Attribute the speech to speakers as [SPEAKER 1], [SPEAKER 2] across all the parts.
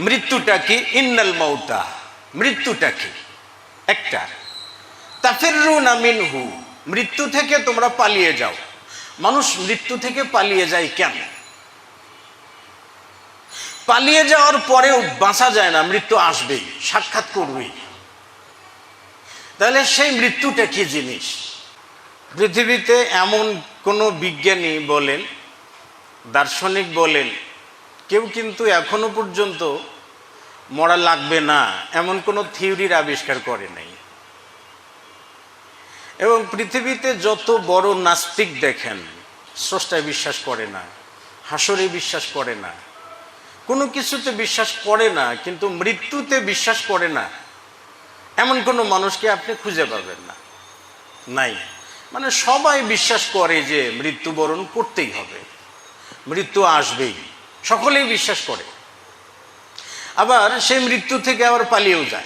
[SPEAKER 1] মৃত্যুটা কি ইন্নাল মৌতা মৃত্যুটা কি একটা। তাফিরু না মিনহু, মৃত্যু থেকে তোমরা পালিয়ে যাও। মানুষ মৃত্যু থেকে পালিয়ে যায় কেন? পালিয়ে যাওয়ার পরেও বাঁচা যায় না, মৃত্যু আসবেই, সাক্ষাৎ করবেই। তাহলে সেই মৃত্যুটা কি জিনিস? পৃথিবীতে এমন কোনো বিজ্ঞানী বলেন, দার্শনিক বলেন কেউ কিন্তু এখনও পর্যন্ত মরা লাগবে না, এমন কোনো থিওরির আবিষ্কার করে নাই। এবং পৃথিবীতে যত বড় নাস্তিক দেখেন, স্রষ্টায় বিশ্বাস করে না, হাসরে বিশ্বাস করে না, কোনো কিছুতে বিশ্বাস করে না, কিন্তু মৃত্যুতে বিশ্বাস করে না, এমন কোনো মানুষকে আপনি খুঁজে পাবেন না। নাই। মানে সবাই বিশ্বাস করে যে মৃত্যুবরণ করতেই হবে, মৃত্যু আসবেই। সকলেই বিশ্বাস করে। আবার সেই মৃত্যু থেকে আবার পালিয়েও যায়।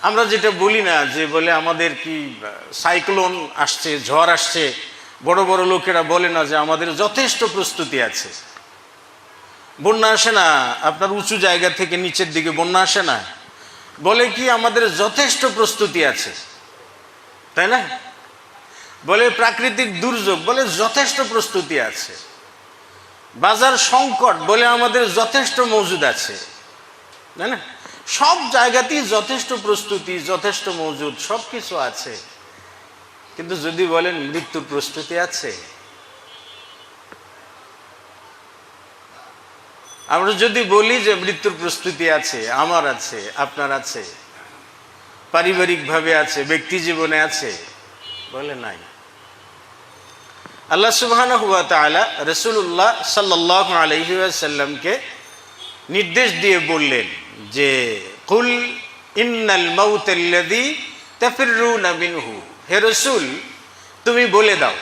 [SPEAKER 1] আমরা যেটা বলি না, যে বলে আমাদের কি, সাইক্লোন আসছে, ঝড় আসছে, বড় বড় লোকেরা বলে না যে আমাদের যথেষ্ট প্রস্তুতি আছে। বন্যা আসে না, আপনার উঁচু জায়গা থেকে নিচের দিকে বন্যা আসে না। বলে কি আমাদের যথেষ্ট প্রস্তুতি আছে। তাই না? বলে প্রাকৃতিক দুর্যোগ, বলে যথেষ্ট প্রস্তুতি আছে। বাজার সংকট বলে আমাদের যথেষ্ট মজুদ আছে। তাই না? সব জায়গাতেই যথেষ্ট প্রস্তুতি, যথেষ্ট মজুদ সব কিছু আছে। কিন্তু যদি বলেন মৃত্যুর প্রস্তুতি আছে। আমরা যদি বলি যে মৃত্যুর প্রস্তুতি আছে, আমার আছে, আপনার আছে, পারিবারিকভাবে আছে, ব্যক্তি জীবনে আছে, বলে নাই। আল্লাহ সুবহান হুয়া তালা রসুল্লাহ সাল্লাহ আলহিসাল্লামকে নির্দেশ দিয়ে বললেন যে, কুল ইন্নাল মৌতাল্লাদি তাফিরুনা মিনহু। হে রসুল, তুমি বলে দাও।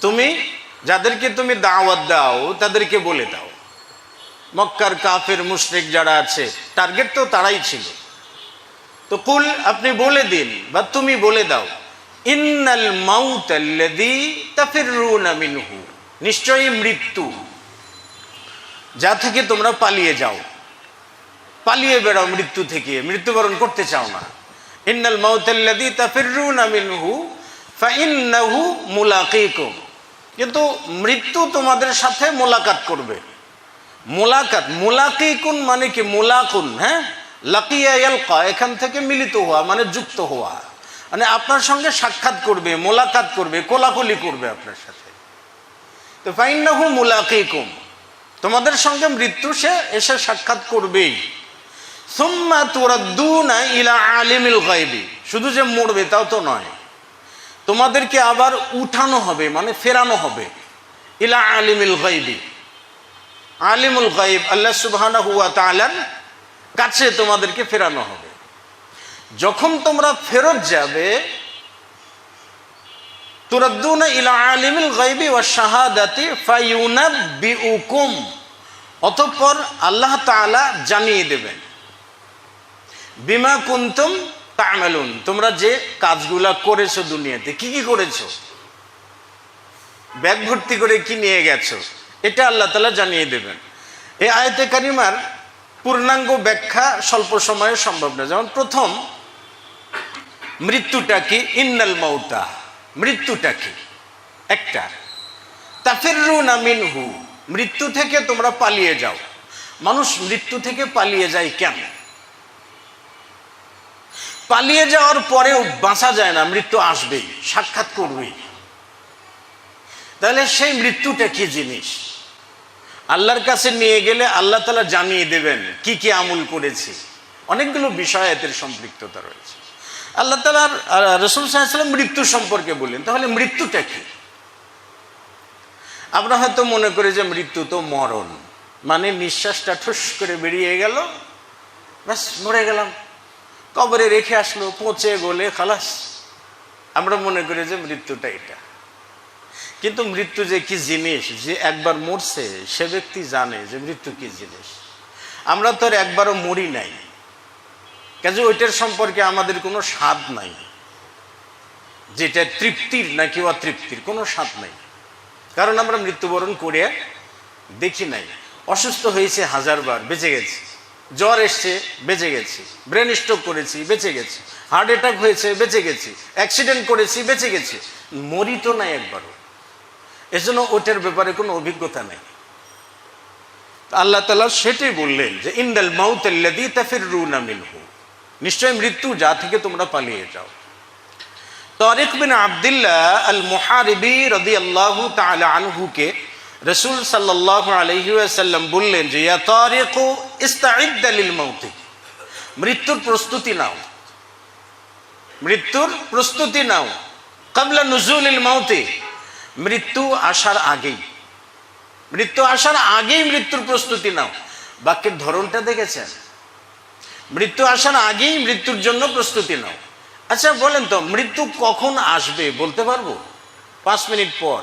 [SPEAKER 1] তুমি যাদেরকে তুমি দাওয়াত দাও, তাদেরকে বলে দাও। মক্কার কাফের, মুশরিক যারা আছে, টার্গেট তো তারাই ছিল। তো কুল আপনি বলে দিন বা তুমি বলে দাও। ইন্নাল মাউত আল্লাযী তাফিরুনা মিনহু। নিশ্চয়ই মৃত্যু। যা থেকে তোমরা পালিয়ে যাও, পালিয়ে বেড়াও মৃত্যু থেকে। মৃত্যুবরণ করতে চাও না। ইন্নাল মাউত আল্লাযী তাফিরুনা মিনহু, ফাইন্নাহু মুলাকীকুম। কিন্তু মৃত্যু তোমাদের সাথে মোলাকাত করবে। মোলাকাত, মোলাকিকুন মানে কি? মোলাকুন হ্যাঁ? লাকিয়া এখান থেকে মিলিত হওয়া মানে যুক্ত হওয়া। মানে আপনার সঙ্গে সাক্ষাৎ করবে, মোলাকাত করবে, কোলাকুলি করবে আপনার সাথে। তো ফাইন্নাহু মুলাকিকুম, তোমাদের সঙ্গে মৃত্যু সে এসে সাক্ষাৎ করবেই। সুম্মা তুরাদ্দুনা ইলা আলিমিল গায়বি, শুধু যে মরবে তাও তো নয়। তোমাদেরকে আবার উঠানো হবে মানে ফেরানো হবে। ইলা আলিমিল গাইবি আলিমুল গাইব আল্লাহ তালার কাছে তোমাদেরকে ফেরানো হবে। যখন তোমরা ফেরত যাবে অতঃপর আল্লাহ জানিয়ে দেবেন, বিমা কুনতুম তামেলুন, তোমরা যে কাজগুলা করেছ দুনিয়াতে, কি কি করেছ? ব্যাগ ভর্তি করে কি নিয়ে গেছো? এটা আল্লাহ তালা জানিয়ে দেবেন। এই আয়তে কারিমার পূর্ণাঙ্গ ব্যাখ্যা স্বল্প সময়ে সম্ভব না। যেমন প্রথম মৃত্যুটা কি ইন্নাল মৌতা মৃত্যুটা কি একটা। তাফিরু না মিনহু, মৃত্যু থেকে তোমরা পালিয়ে যাও। মানুষ মৃত্যু থেকে পালিয়ে যায় কেন? পালিয়ে যাওয়ার পরেও বাঁচা যায় না, মৃত্যু আসবেই, সাক্ষাৎ করবেই। তাহলে সেই মৃত্যুটা কি জিনিস? আল্লাহর কাছে নিয়ে গেলে আল্লাহ তালা জানিয়ে দেবেন, কি কি আমল করেছি। অনেকগুলো বিষয় এদের সম্পৃক্ততা রয়েছে। আল্লাহ তালার রসুল সাহায্যাম মৃত্যু সম্পর্কে বললেন। তাহলে মৃত্যুটা কি? আমরা হয়তো মনে করি যে মৃত্যু তো মরণ। মানে নিঃশ্বাসটা ঠুস করে বেরিয়ে গেল, ব্যাস, মরে গেলাম। কবরে রেখে আসলো, পচে গলে, খালাস। আমরা মনে করি যে মৃত্যুটা এটা। কিন্তু মৃত্যু যে কি জিনিস? যে একবার মরছে, সে ব্যক্তি জানে যে মৃত্যু কি জিনিস। আমরা তো একবারও মরি নাই। কাজে ওইটার সম্পর্কে আমাদের কোনো স্বাদ নাই। যেটা তৃপ্তির নাকি অতৃপ্তির, কোনো স্বাদ নাই। কারণ আমরা মৃত্যুবরণ করে দেখি নাই। অসুস্থ হয়েছে হাজারবার, বেঁচে গেছি। জ্বর এসছে, বেঁচে গেছি। ব্রেন স্ট্রোক করেছি, বেঁচে গেছি। হার্ট অ্যাটাক হয়েছে, বেঁচে গেছি। অ্যাক্সিডেন্ট করেছি, বেঁচে গেছি। মরি তো নাই একবারও। এজন্য ওটার ব্যাপারে কোনো অভিজ্ঞতা নেই। আল্লাহ তালা সেটাই বললেন যে, ইন্দাল মাউতাল্লাদি তাফির রুনা মিনহু। নিশ্চয় মৃত্যু যা থেকে তোমরা পালিয়ে যাও। তরিক বিন আবদুল্লাহ আল মুহারিবি রদি আল্লাহ আনহুকে রসুল সাল্লাহ আলহিউসাল্লাম বললেন যে মৌতি মৃত্যুর প্রস্তুতি নাও। মৃত্যুর প্রস্তুতি নাও। কাবলা নুজুলিল মাউতি মৃত্যু আসার আগেই। মৃত্যু আসার আগেই মৃত্যুর প্রস্তুতি নাও। বাক্যের ধরনটা দেখেছেন? মৃত্যু আসার আগেই মৃত্যুর জন্য প্রস্তুতি নাও। আচ্ছা বলেন তো, মৃত্যু কখন আসবে বলতে পারব? পাঁচ মিনিট পর,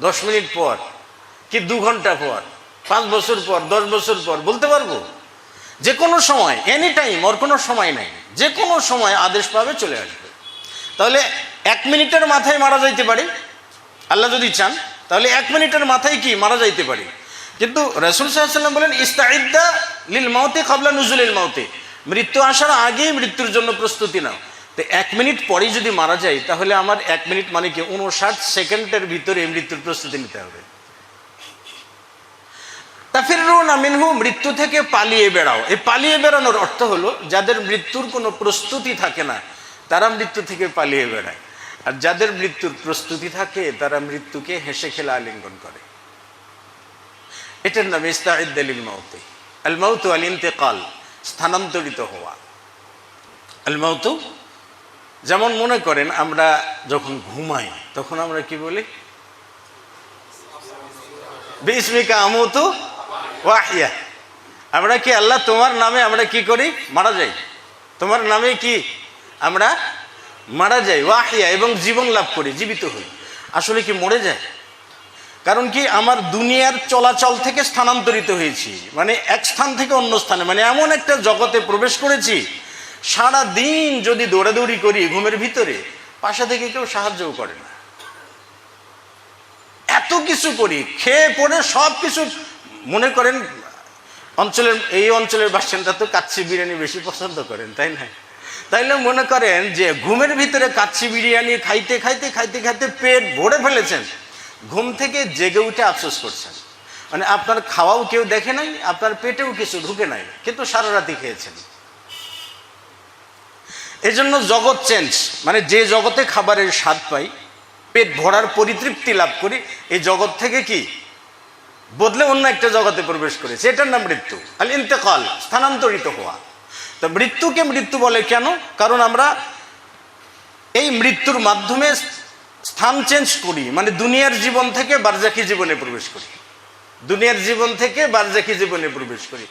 [SPEAKER 1] দশ মিনিট পর, কি দু ঘণ্টা পর, পাঁচ বছর পর, দশ বছর পর, বলতে পারব? যে কোনো সময় এনি টাইম ওর কোনো সময় নাই। যে কোনো সময় আদেশ পাবে চলে আসবে। তাহলে এক মিনিটের মাথায় মারা যাইতে পারে। আল্লাহ যদি চান, তাহলে এক মিনিটের মাথায় কি মারা যাইতে পারে? কিন্তু রসুল সাল্লাম বলেন ইস্তাইদ্দা লিল মাউতে খাবলা নুজুলিল মাউতে। মৃত্যু আসার আগেই মৃত্যুর জন্য প্রস্তুতি নাও। তো এক মিনিট পরেই যদি মারা যায়, তাহলে আমার এক মিনিট মানে কি উনষাট সেকেন্ডের ভিতরে মৃত্যুর প্রস্তুতি নিতে হবে। তাফিরুন আমিনহু মৃত্যু থেকে পালিয়ে বেড়াও। এই পালিয়ে বেড়ানোর অর্থ হলো, যাদের মৃত্যুর কোনো প্রস্তুতি থাকে না, তারা মৃত্যু থেকে পালিয়ে বেড়ায়। আর যাদের মৃত্যুর প্রস্তুতি থাকে, তারা মৃত্যুকে হেসে খেলা আলিঙ্গন করে। এটার নাম ইস্তাহিদ্দালিল মাউতে। আল মাউতু আল ইন্তেকাল। স্থানান্তরিত হওয়া। আল মাউতু যেমন মনে করেন, আমরা যখন ঘুমাই, তখন আমরা কি বলি? বিস্মিকা আমতু ওয়াহিয়া। আমরা কি আল্লাহ তোমার নামে আমরা কি করি? মারা যাই। তোমার নামে কি? আমরা মারা যাই। ওয়াহিয়া, এবং জীবন লাভ করি, জীবিত হই। আসলে কি মরে যায়? কারণ কি, আমার দুনিয়ার চলাচল থেকে স্থানান্তরিত হয়েছি। মানে এক স্থান থেকে অন্য স্থানে। মানে এমন একটা জগতে প্রবেশ করেছি সারা দিন যদি দৌড়াদৌড়ি করি ঘুমের ভিতরে, পাশা থেকে কেউ সাহায্যও করে না। এত কিছু করি, খেয়ে পড়ে সব কিছু, মনে করেন, অঞ্চলের, এই অঞ্চলের বাসিন্দা তো কাচ্চি বিরিয়ানি বেশি পছন্দ করেন, তাই না? তাইলে মনে করেন যে, ঘুমের ভিতরে কাচ্চি বিরিয়ানি খাইতে খাইতে খাইতে খাইতে পেট ভরে ফেলেছেন। ঘুম থেকে জেগে উঠে আফসোস করছেন। মানে আপনার খাওয়াও কেউ দেখে নাই, আপনার পেটেও কিছু ঢুকে নাই, কিন্তু সারা রাতি খেয়েছেন। এজন্য জগৎ চেঞ্জ মানে যে জগতে খাবারের স্বাদ পাই, পেট ভরার পরিতৃপ্তি লাভ করি, এই জগৎ থেকে কি? বদলে অন্য একটা জগতে প্রবেশ করেছে এটার নাম মৃত্যু। আল ইন্তেকাল, স্থানান্তরিত হওয়া। তো মৃত্যুকে মৃত্যু বলে কেন? কারণ আমরা এই মৃত্যুর মাধ্যমে স্থান চেঞ্জ করি মানে দুনিয়ার জীবন থেকে বারজাকি জীবনে প্রবেশ করি। দুনিয়ার জীবন থেকে বারজাকি জীবনে প্রবেশ করি।